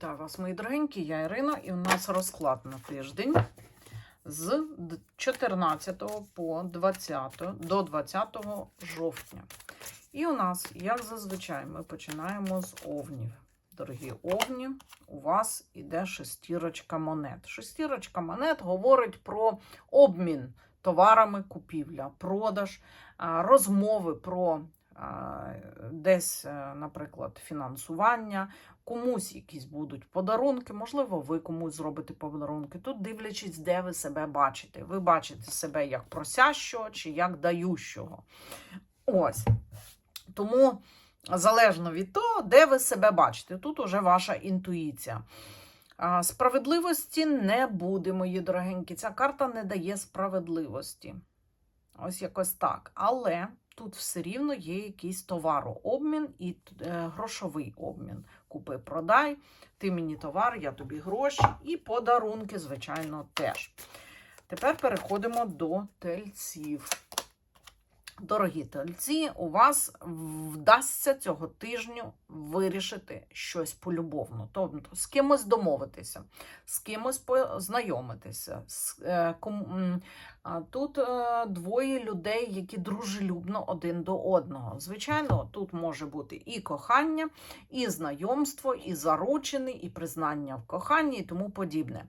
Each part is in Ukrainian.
Вітаю вас, мої дорогенькі, я Ірина, і у нас розклад на тиждень з 14 по 20 до 20 жовтня. І у нас, як зазвичай, ми починаємо з овнів. Дорогі овні, у вас іде шестірочка монет. Шестірочка монет говорить про обмін товарами, купівля, продаж, розмови про десь, е, наприклад, фінансування, комусь якісь будуть подарунки, можливо, ви комусь зробите подарунки. Тут дивлячись, де ви себе бачите. Ви бачите себе як просящого чи як дающого. Ось. Тому залежно від того, де ви себе бачите, тут уже ваша інтуїція. Справедливості не буде, мої дорогенькі. Ця карта не дає справедливості. Ось якось так. Але тут все рівно є якийсь товарообмін і е, грошовий обмін. Купи, продай, ти мені товар, я тобі гроші, і подарунки, звичайно, теж. Тепер переходимо до тельців. Дорогі тельці, у вас вдасться цього тижню вирішити щось полюбовно. Тобто з кимось домовитися, з кимось познайомитися. е, Тут е, двоє людей, які дружелюбно один до одного. Звичайно, тут може бути і кохання, і знайомство, і заручений, і признання в коханні, і тому подібне.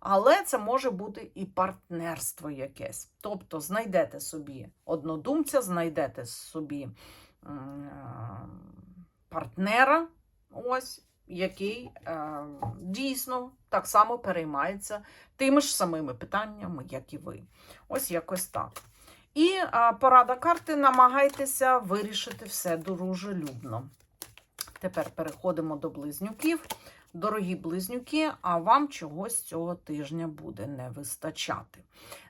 Але це може бути і партнерство якесь. Тобто знайдете собі однодумця, знайдете собі е, партнера, ось, який е, дійсно так само переймається тими ж самими питаннями, як і ви. Ось якось так. І е, порада карти намагайтеся вирішити все дружелюбно. Тепер переходимо до близнюків. Дорогі близнюки, а вам чогось цього тижня буде не вистачати.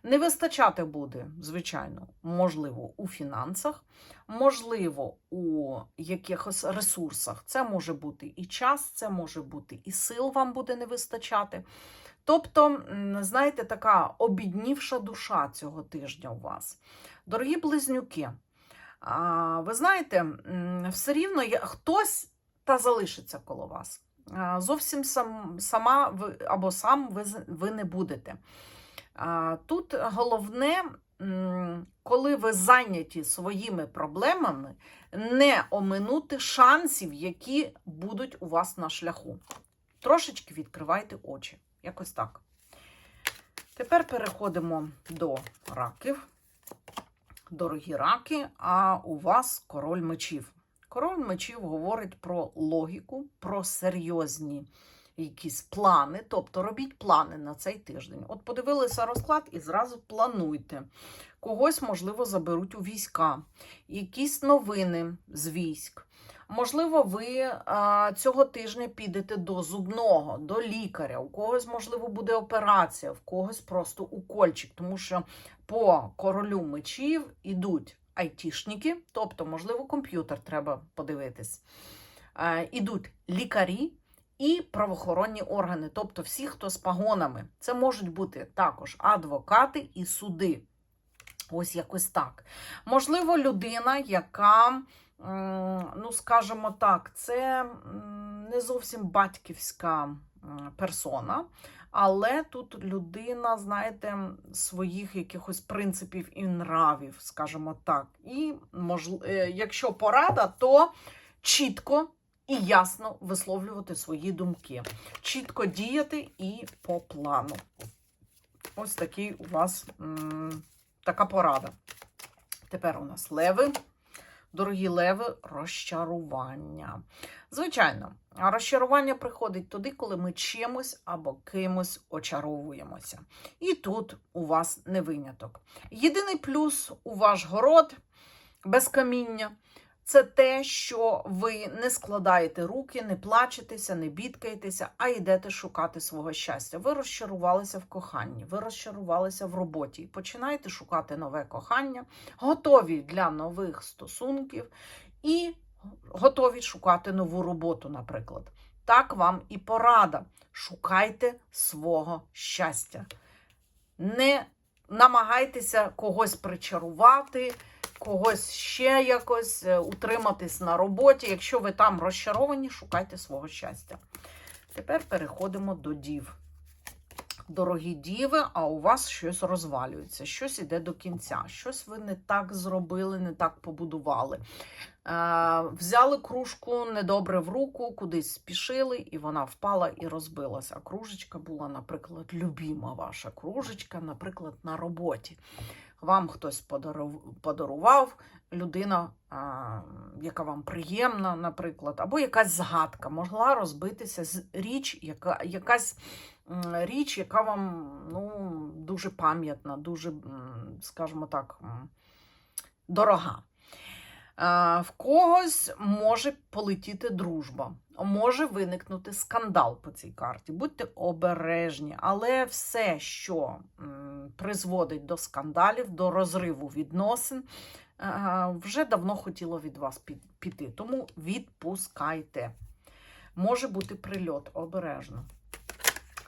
Не вистачати буде, звичайно, можливо, у фінансах, можливо, у якихось ресурсах. Це може бути і час, це може бути і сил вам буде не вистачати. Тобто, знаєте, така обіднівша душа цього тижня у вас. Дорогі близнюки, ви знаєте, все рівно хтось та залишиться коло вас. Зовсім сам, сама ви, або сам ви, ви не будете. Тут головне, коли ви зайняті своїми проблемами, не оминути шансів, які будуть у вас на шляху. Трошечки відкривайте очі. Якось так. Тепер переходимо до раків. Дорогі раки, а у вас король мечів. Король мечів говорить про логіку, про серйозні якісь плани. Тобто робіть плани на цей тиждень. От подивилися розклад і зразу плануйте. Когось, можливо, заберуть у війська, якісь новини з військ. Можливо, ви а, цього тижня підете до зубного, до лікаря. У когось, можливо, буде операція, в когось просто укольчик, тому що по королю мечів ідуть айтішники, тобто, можливо, комп'ютер треба подивитись. Ідуть лікарі і правоохоронні органи, тобто всі, хто з пагонами. Це можуть бути також адвокати і суди. Ось якось так. Можливо, людина, яка, ну, скажімо так, це не зовсім батьківська персона. Але тут людина, знаєте, своїх якихось принципів і нравів, скажімо так. І можл... е, якщо порада, то чітко і ясно висловлювати свої думки, чітко діяти і по плану. Ось такий у вас м, така порада. Тепер у нас леви. Дорогі леви, розчарування. Звичайно, розчарування приходить туди, коли ми чимось або кимось очаровуємося. І тут у вас не виняток. Єдиний плюс у ваш город без каміння це те, що ви не складаєте руки, не плачетеся, не бідкаєтеся, а йдете шукати свого щастя. Ви розчарувалися в коханні, ви розчарувалися в роботі і починаєте шукати нове кохання, готові для нових стосунків і готові шукати нову роботу, наприклад. Так вам і порада. Шукайте свого щастя. Не намагайтеся когось причарувати, когось ще якось е, утриматись на роботі. Якщо ви там розчаровані, шукайте свого щастя. Тепер переходимо до дів. Дорогі діви, а у вас щось розвалюється, щось іде до кінця, щось ви не так зробили, не так побудували. Е, взяли кружку недобре в руку, кудись спішили, і вона впала і розбилася. Кружечка була, наприклад, любима ваша кружечка, наприклад, на роботі. Вам хтось подарував, людина, яка вам приємна, наприклад, або якась згадка могла розбитися з річ, яка якась річ, яка вам ну, дуже пам'ятна, дуже, скажімо так, дорога. В когось може полетіти дружба, може виникнути скандал по цій карті. Будьте обережні, але все, що призводить до скандалів, до розриву відносин, е, вже давно хотіло від вас піти. Тому відпускайте. Може бути прильот, обережно.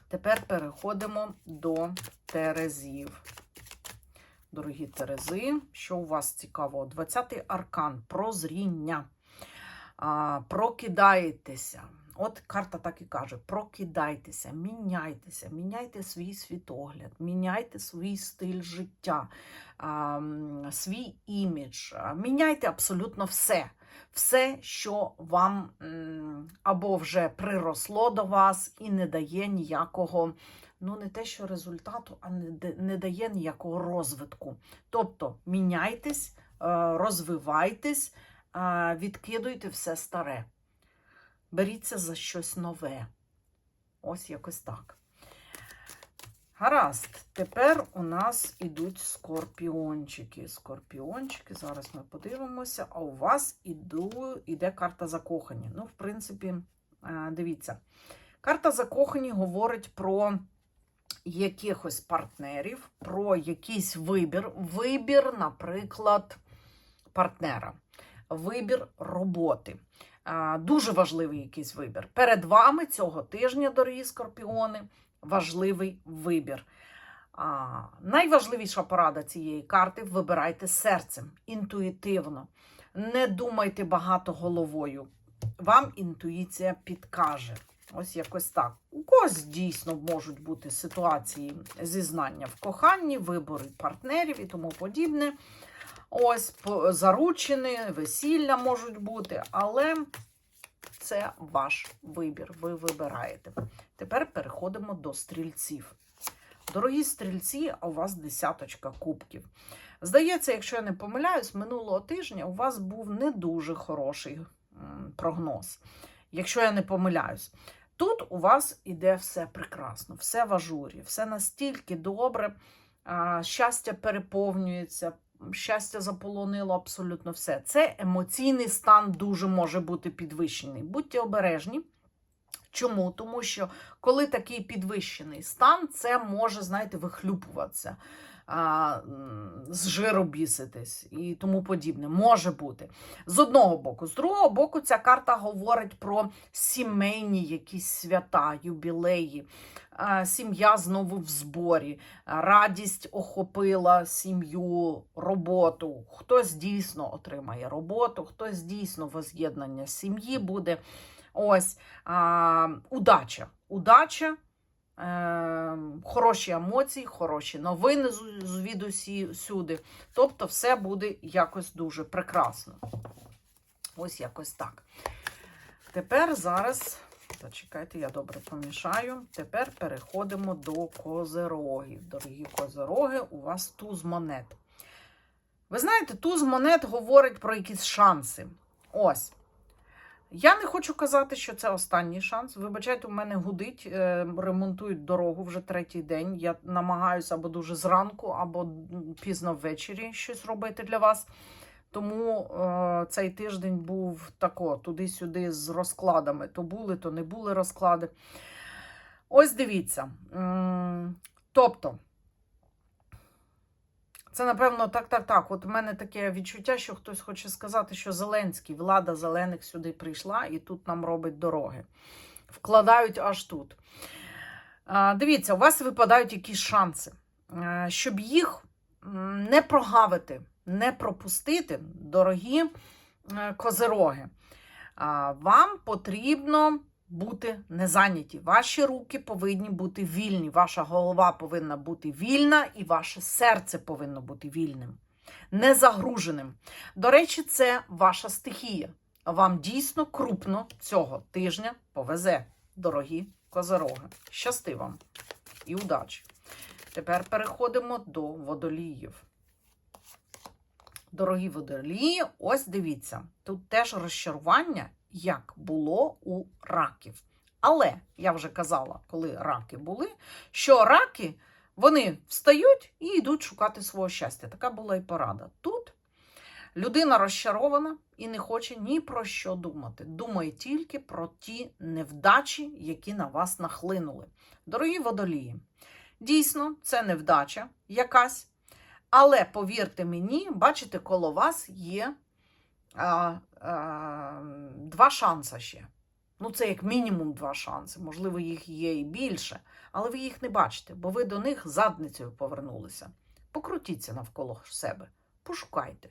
Тепер переходимо до терезів. Дорогі терези, що у вас цікаво? 20-й аркан прозріння. А, прокидаєтеся. От карта так і каже: прокидайтеся, міняйтеся, міняйте свій світогляд, міняйте свій стиль життя, свій імідж, міняйте абсолютно все. Все, що вам або вже приросло до вас і не дає ніякого, ну не те, що результату, а не, дає ніякого розвитку. Тобто міняйтесь, е, розвивайтесь, відкидуйте все старе. Беріться за щось нове. Ось якось так. Гаразд, тепер у нас ідуть скорпіончики. Скорпіончики, зараз ми подивимося, а у вас іду, іде карта закохані. Ну, в принципі, е, дивіться. Карта закохані говорить про якихось партнерів, про якийсь вибір. Вибір, наприклад, партнера, вибір роботи. Дуже важливий якийсь вибір. Перед вами цього тижня, дорогі скорпіони, важливий вибір. Найважливіша порада цієї карти вибирайте серцем, інтуїтивно. Не думайте багато головою. Вам інтуїція підкаже. Ось якось так. У когось дійсно можуть бути ситуації зізнання в коханні, вибори партнерів і тому подібне. Ось заручини, весілля можуть бути, але це ваш вибір. Ви вибираєте. Тепер переходимо до стрільців. Дорогі стрільці, а у вас десяточка кубків. Здається, якщо я не помиляюсь, минулого тижня у вас був не дуже хороший прогноз. Якщо я не помиляюсь, тут у вас іде все прекрасно, все в ажурі, все настільки добре, щастя переповнюється, щастя заполонило абсолютно все. Це емоційний стан дуже може бути підвищений. Будьте обережні. Чому? Тому що коли такий підвищений стан, це може, знаєте, вихлюпуватися, а, з жиру біситись і тому подібне. Може бути. З одного боку. З другого боку, ця карта говорить про сімейні якісь свята, юбілеї. Сім'я знову в зборі, радість охопила сім'ю, роботу. Хтось дійсно отримає роботу, хтось дійсно воз'єднання сім'ї буде. Ось а, удача. Удача, хороші емоції, хороші новини звідусі сюди. Тобто, все буде якось дуже прекрасно. Ось якось так. Тепер зараз. Зачекайте, я добре помішаю. Тепер переходимо до козерогів. Дорогі козероги, у вас туз монет. Ви знаєте, туз монет говорить про якісь шанси. Ось. Я не хочу казати, що це останній шанс. Вибачайте, у мене гудить, е, ремонтують дорогу вже третій день. Я намагаюся або дуже зранку, або пізно ввечері щось робити для вас. Тому е, цей тиждень був тако, туди-сюди з розкладами. То були, то не були розклади. Ось дивіться. Тобто, це, напевно, так, так, так. От у мене таке відчуття, що хтось хоче сказати, що Зеленський, влада зелених сюди прийшла і тут нам робить дороги. Вкладають аж тут. Дивіться, у вас випадають якісь шанси. Щоб їх не прогавити, не пропустити, дорогі е, козероги, вам потрібно бути не зайняті. Ваші руки повинні бути вільні, ваша голова повинна бути вільна, і ваше серце повинно бути вільним, не загруженим. До речі, це ваша стихія. Вам дійсно крупно цього тижня повезе, дорогі козороги. Щасти вам і удачі! Тепер переходимо до водоліїв. Дорогі водолії, ось дивіться, тут теж розчарування, як було у раків. Але я вже казала, коли раки були, що раки вони встають і йдуть шукати свого щастя. Така була і порада. Тут людина розчарована і не хоче ні про що думати. Думає тільки про ті невдачі, які на вас нахлинули. Дорогі водолії, дійсно, це невдача якась. Але повірте мені, бачите, коло вас є а, а, два шанси ще. Ну, це як мінімум два шанси. Можливо, їх є і більше, але ви їх не бачите, бо ви до них задницею повернулися. Покрутіться навколо себе, пошукайте.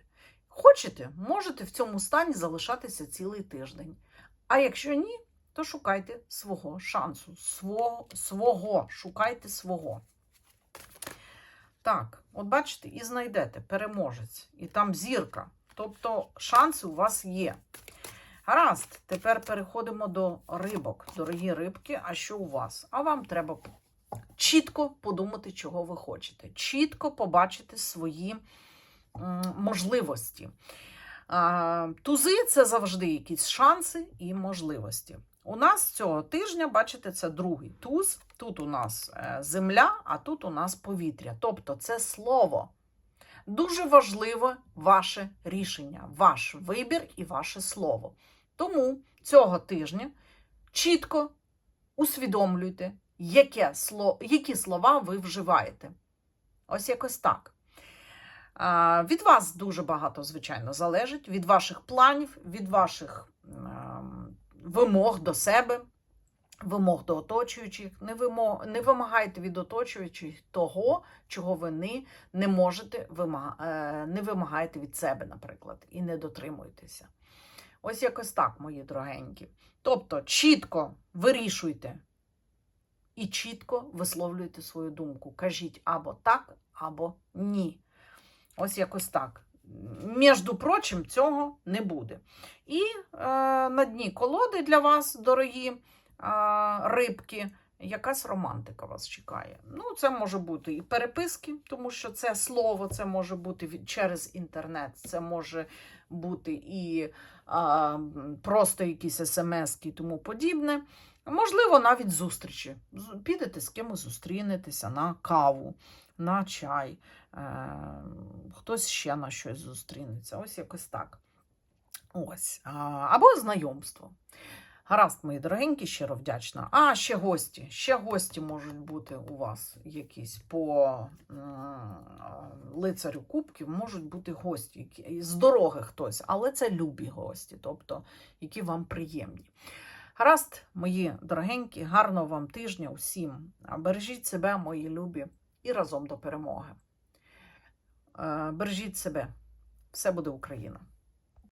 Хочете, можете в цьому стані залишатися цілий тиждень. А якщо ні, то шукайте свого шансу, свого, свого шукайте свого. Так, от бачите, і знайдете переможець, і там зірка. Тобто шанси у вас є. Гаразд, тепер переходимо до рибок. Дорогі рибки, а що у вас? А вам треба чітко подумати, чого ви хочете. Чітко побачити свої можливості. Тузи це завжди якісь шанси і можливості. У нас цього тижня, бачите, це другий туз. Тут у нас е, земля, а тут у нас повітря. Тобто це слово. Дуже важливе ваше рішення, ваш вибір і ваше слово. Тому цього тижня чітко усвідомлюйте, яке слово, які слова ви вживаєте. Ось якось так. Від вас дуже багато, звичайно, залежить, від ваших планів, від ваших ем, вимог до себе, вимог до оточуючих. Не, вимог, не вимагайте від оточуючих того, чого ви не, можете вимаг, е, не вимагаєте від себе, наприклад, і не дотримуєтеся. Ось якось так, мої дорогенькі. Тобто, чітко вирішуйте і чітко висловлюйте свою думку. Кажіть або так, або ні. Ось якось так. Між прочим, цього не буде. І е, на дні колоди для вас, дорогі рибки, якась романтика вас чекає. Ну, це може бути і переписки, тому що це слово, це може бути через інтернет, це може бути і а, просто якісь смс і тому подібне. Можливо, навіть зустрічі. Підете з кимось зустрінетеся на каву, на чай, е, хтось ще на щось зустрінеться. Ось якось так. Ось. Або знайомство. Гаразд, мої дорогенькі, щиро вдячна. А, ще гості. Ще гості можуть бути у вас якісь по лицарю кубків, можуть бути гості, які, з дороги хтось, але це любі гості, тобто які вам приємні. Гаразд, мої дорогенькі, гарного вам тижня усім. Бережіть себе, мої любі, і разом до перемоги. Е, Бережіть себе. Все буде Україна!